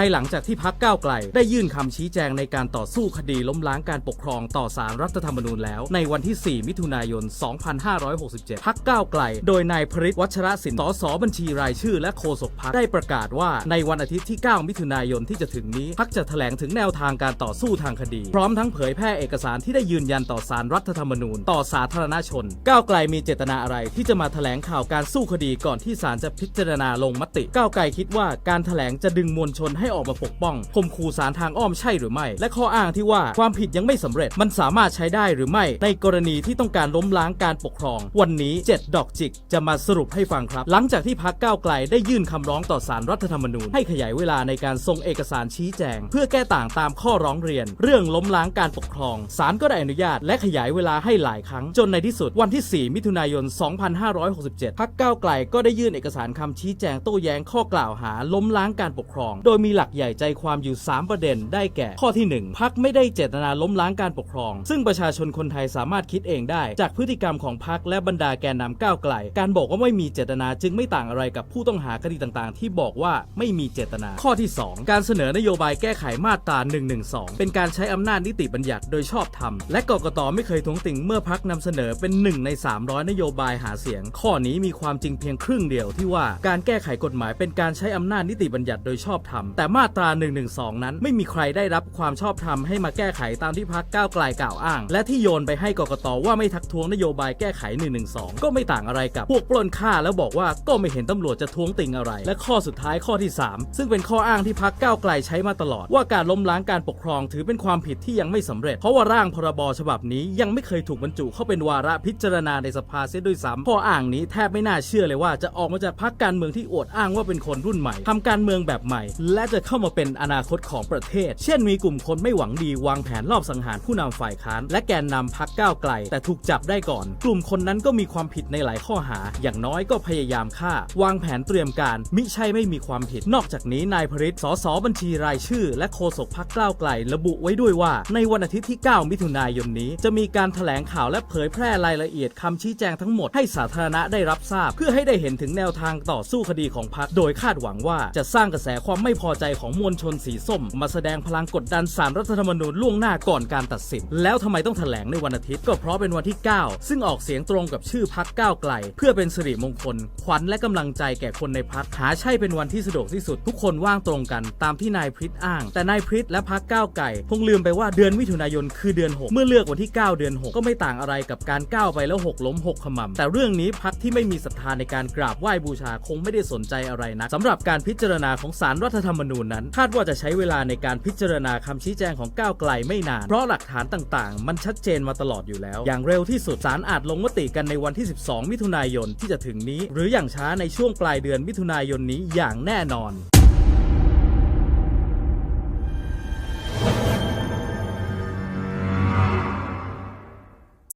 ายหลังจากที่พักก้าวไกล ได้ยื่นคำชี้แจงในการต่อสู้คดีล้มล้างการปกครองต่อสารรัฐธรรมนูญแล้ว ในวันที่ 4 มิถุนายน 2567 พักก้าวไกล โดยนายพริตวัชรศิลป์สสบัญชีรายชื่อและโฆษกพักได้ประกาศว่าในวันอาทิตย์ที่ 9 มิถุนายนที่จะถึงนี้พักจะแถลงถึงแนวทางการต่อสู้ทางคดี พร้อมทั้งเผยแพร่เอกสารที่ได้ยืนยันต่อสารรัฐธรรมนูญ ต่อสาธารณชน ก้าวไกลมีเจตนาอะไรที่จะมาแถลงข่าวการสู้คดีก่อนที่ศาลจะพิจารณาลงมติ ก้าวไกลคิดว่าการแถลงจะดึงมวลชนให้ออกมาปกป้องข่มขู่สารทางอ้อมใช่หรือไม่ และข้ออ้างที่ว่าความผิดยังไม่สำเร็จมันสามารถใช้ได้หรือไม่ ในกรณีที่ต้องการล้มล้างการปกครอง วันนี้ 7 ดอกจิก จะมาสรุปให้ฟังครับ หลังจากที่พักก้าวไกลได้ยื่นคำร้องต่อสารรัฐธรรมนูญ ให้ขยายเวลาในการส่งเอกสารชี้แจง เพื่อแก้ต่างตามข้อร้องเรียน เรื่องล้มล้างการปกครองศาลก็ได้อนุญาต และขยายเวลาให้หลายครั้ง จนในที่สุดวันที่ 4 มิถุนายน 2567 พักก้าวไกลก็ได้ยื่นเอกสารคำชี้แจงโต้แย้งข้อกล่าวหาล้มล้างการปกครอง โดยมีีหลักใหญ่ใจความอยู่ 3 ประเด็น ได้แก่ ข้อที่ 1 พักไม่ได้เจตนาล้มล้างการปกครอง ซึ่งประชาชนคนไทยสามารถคิดเองได้ จากพฤติกรรมของพักและบรรดาแกนนำก้าวไกล การบอกว่าไม่มีเจตนาจึงไม่ต่างอะไรกับผู้ต้องหาคดีต่างๆ ที่บอกว่าไม่มีเจตนา ข้อที่ 2 การเสนอนโยบายแก้ไขมาตรา112 เป็นการใช้อำนาจนิติบัญญัติโดยชอบธรรม และกกตไม่เคยทวงติงเมื่อพักนำเสนอเป็นหนึ่งใน 300 นโยบายหาเสียง ข้อนี้มีความจริงเพียงครึ่งเดียวที่ว่าการแก้ไขกฎหมายเป็นการใช้อำนาจนิติบัญญัติโดยชอบธรรมแต่มาตรา 112 นั้น ไม่มีใครได้รับความชอบธรรมให้มาแก้ไขตามที่พักก้าวไกลกล่าวอ้าง และที่โยนไปให้กกตว่าไม่ทักท้วงนโยบายแก้ไข 112 ก็ไม่ต่างอะไรกับพวกปล้นฆ่าแล้วบอกว่าก็ไม่เห็นตำรวจจะท้วงติงอะไร และข้อสุดท้ายข้อที่ 3 ซึ่งเป็นข้ออ้างที่พักก้าวไกลใช้มาตลอด ว่าการล้มล้างการปกครองถือเป็นความผิดที่ยังไม่สำเร็จ เพราะว่าร่างพรบฉบับนี้ยังไม่เคยถูกบรรจุเข้าเป็นวาระพิจารณาในสภาเสียด้วยซ้ำข้ออ้างนี้แทบไม่น่าเชื่อเลยว่าจะออกมาจากพักการเมืองที่อวดอ้างว่าเป็นคนรุ่นใหม่ทำการเมืองแบบใหม่ และจะเข้ามาเป็นอนาคตของประเทศ เช่นมีกลุ่มคนไม่หวังดีวางแผนลอบสังหารผู้นำฝ่ายค้าน และแกนนำพักก้าวไกล แต่ถูกจับได้ก่อน กลุ่มคนนั้นก็มีความผิดในหลายข้อหา อย่างน้อยก็พยายามฆ่า วางแผนเตรียมการ มิใช่ไม่มีความผิด นอกจากนี้นายพริตสสบัญชีรายชื่อ และโฆษกพักก้าวไกล ระบุไว้ด้วยว่า ในวันอาทิตย์ที่ 9 มิถุนายนนี้ จะมีการแถลงข่าวและเผยแพร่รายละเอียดคำชี้แจงทั้งหมดให้สาธารณะได้รับทราบ เพื่อให้ได้เห็นถึงแนวทางต่อสู้คดีของพักโดยคาดหวังว่าจะสร้างกระแสความไม่พอใจของมวลชนสีส้ม มาแสดงพลังกดดันสารรัฐธรรมนูญล่วงหน้าก่อนการตัดสิน แล้วทำไมต้องแถลงในวันอาทิตย์ก็เพราะเป็นวันที่ 9 ซึ่งออกเสียงตรงกับชื่อพักก้าวไกล เพื่อเป็นสิริมงคล ขวัญและกำลังใจแก่คนในพักหาใช่เป็นวันที่สะดวกที่สุดทุกคนว่างตรงกัน ตามที่นายพริตอ้าง แต่นายพริตและพักก้าวไกลคงลืมไปว่าเดือนมิถุนายนคือเดือน 6 เมื่อเลือกวันที่ 9 เดือน 6 ก็ไม่ต่างอะไรกับการก้าวไปแล้วหกล้มหกขมำแต่เรื่องนี้พักที่ไม่มีศรัทธาในการกราบไหว้บูชาคงไม่ได้สนใจอะไรนะสำหรับการพิจารณาของสารรัฐธรรมนูญนั้น คาดว่าจะใช้เวลาในการพิจารณาคำชี้แจงของก้าวไกลไม่นาน เพราะหลักฐานต่างๆ มันชัดเจนมาตลอดอยู่แล้ว อย่างเร็วที่สุดศาลอาจลงมติกันในวันที่ 12 มิถุนายนที่จะถึงนี้ หรืออย่างช้าในช่วงปลายเดือนมิถุนายนนี้อย่างแน่นอน